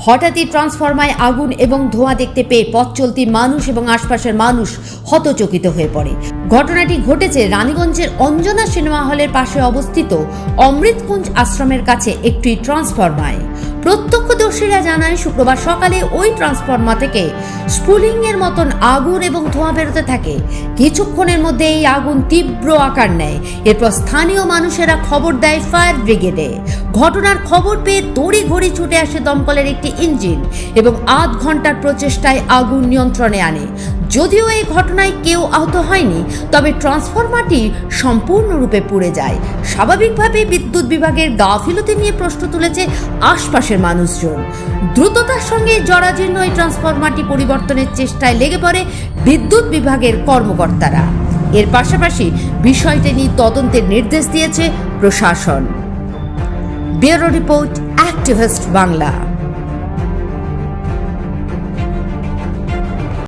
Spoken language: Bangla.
হঠাৎই ট্রান্সফরমায় আগুন এবং ধোঁয়া দেখতে পেয়ে পথ চলতি মানুষ এবং আশপাশের মানুষ হতচকিত হয়ে পড়ে। ঘটনাটি ঘটেছে রানীগঞ্জের অঞ্জনা সিনেমা হলের পাশে অবস্থিত অমৃতকুঞ্জ আশ্রমের কাছে একটি ট্রান্সফরমায়। প্রত্যক্ষদর্শীরা জানায়, শুক্রবার সকালে ওই ট্রান্সফরমা থেকে স্পুলিং এর মতন আগুন এবং ধোঁয়া বেরোতে থাকে। কিছুক্ষণের মধ্যে এই আগুন তীব্র আকার নেয়। এরপর স্থানীয় মানুষেরা খবর দেয় ফায়ার ব্রিগেডে। ঘটনার খবর পেয়ে দড়ি ঘড়ি ছুটে আসে দমকলের একটি ইঞ্জিন এবং আধ ঘণ্টার প্রচেষ্টায় আগুন নিয়ন্ত্রণে আনে। যদিও এই ঘটনায় কেউ আহত হয়নি, তবে ট্রান্সফরমারটি সম্পূর্ণরূপে পুড়ে যায়। স্বাভাবিকভাবে বিদ্যুৎ বিভাগের গাফিলতি নিয়ে প্রশ্ন তুলেছে আশপাশের মানুষজন। দ্রুততার সঙ্গে জরাজীর্ণ এই ট্রান্সফরমারটি পরিবর্তনের চেষ্টায় লেগে পড়ে বিদ্যুৎ বিভাগের কর্মকর্তারা। এর পাশাপাশি বিষয়টি নিয়ে তদন্তের নির্দেশ দিয়েছে প্রশাসন। Bureau report activist Bangla.